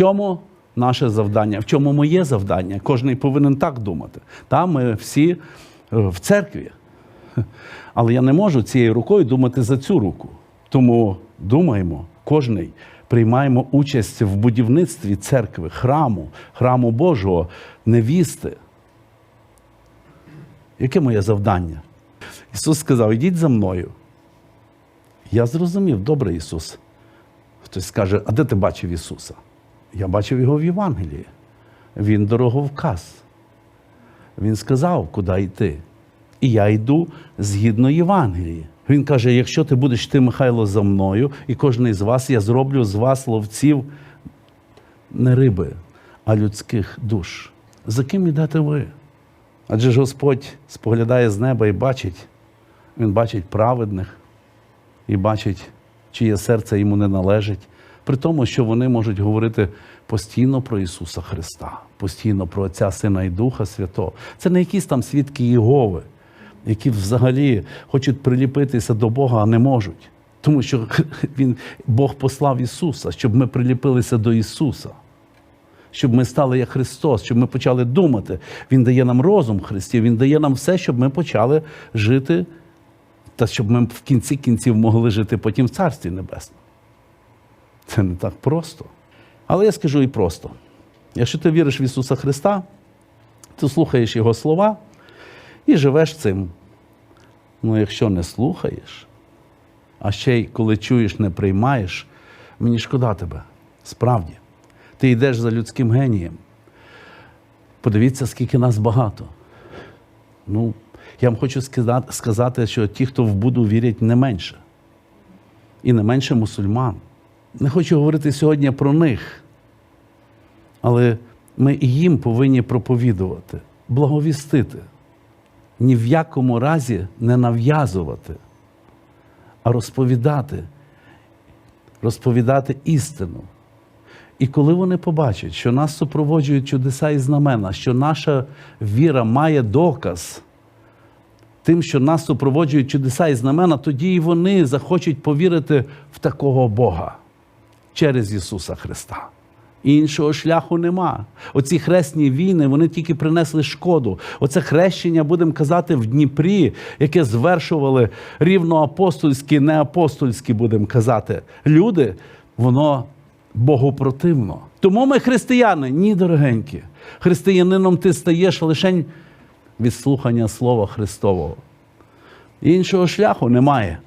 чому наше завдання? В чому моє завдання? Кожний повинен так думати. Та ми всі е, в церкві. Але я не можу цією рукою думати за цю руку. Тому думаємо, кожний приймаємо участь в будівництві церкви, храму, храму Божого, невісти. Яке моє завдання? Ісус сказав: ідіть за мною. Я зрозумів, добре Ісус. Хтось скаже, а де ти бачив Ісуса? Я бачив його в Євангелії. Він дороговказ. Він сказав, куди йти. І я йду згідно Євангелії. Він каже: якщо ти будеш йти, Михайло, за мною, і кожен з вас, я зроблю з вас ловців не риби, а людських душ. За ким йдете ви? Адже ж Господь споглядає з неба і бачить, Він бачить праведних і бачить, чиє серце йому не належить, при тому, що вони можуть говорити постійно про Ісуса Христа, постійно про Отця Сина і Духа Святого. Це не якісь там свідки Єгови, які взагалі хочуть приліпитися до Бога, а не можуть. Тому що він, Бог послав Ісуса, щоб ми приліпилися до Ісуса щоб ми стали як Христос, щоб ми почали думати. Він дає нам розум Христів, Він дає нам все, щоб ми почали жити, та щоб ми в кінці кінців могли жити потім в Царстві Небесному. Це не так просто. Але я скажу і просто: якщо ти віриш в Ісуса Христа, ти слухаєш Його слова і живеш цим. Ну, якщо не слухаєш, а ще й коли чуєш, не приймаєш, мені шкода тебе. Справді. Ти йдеш за людським генієм. Подивіться, скільки нас багато. Ну, я вам хочу сказати, що ті, хто в Буду вірять, не менше. І не менше мусульман. Не хочу говорити сьогодні про них. Але ми їм повинні проповідувати, благовістити. Ні в якому разі не нав'язувати, а розповідати, розповідати істину. І коли вони побачать, що нас супроводжують чудеса і знамена, що наша віра має доказ тим, що нас супроводжують чудеса і знамена, тоді і вони захочуть повірити в такого Бога через Ісуса Христа. Іншого шляху нема. Оці хресні війни вони тільки принесли шкоду. Оце хрещення, будемо казати, в Дніпрі, яке звершували рівноапостольські, неапостольські, будемо казати, люди, воно богопротивно. Тому ми християни, ні, дорогенькі. Християнином ти стаєш лише від слухання Слова Христового. Іншого шляху немає.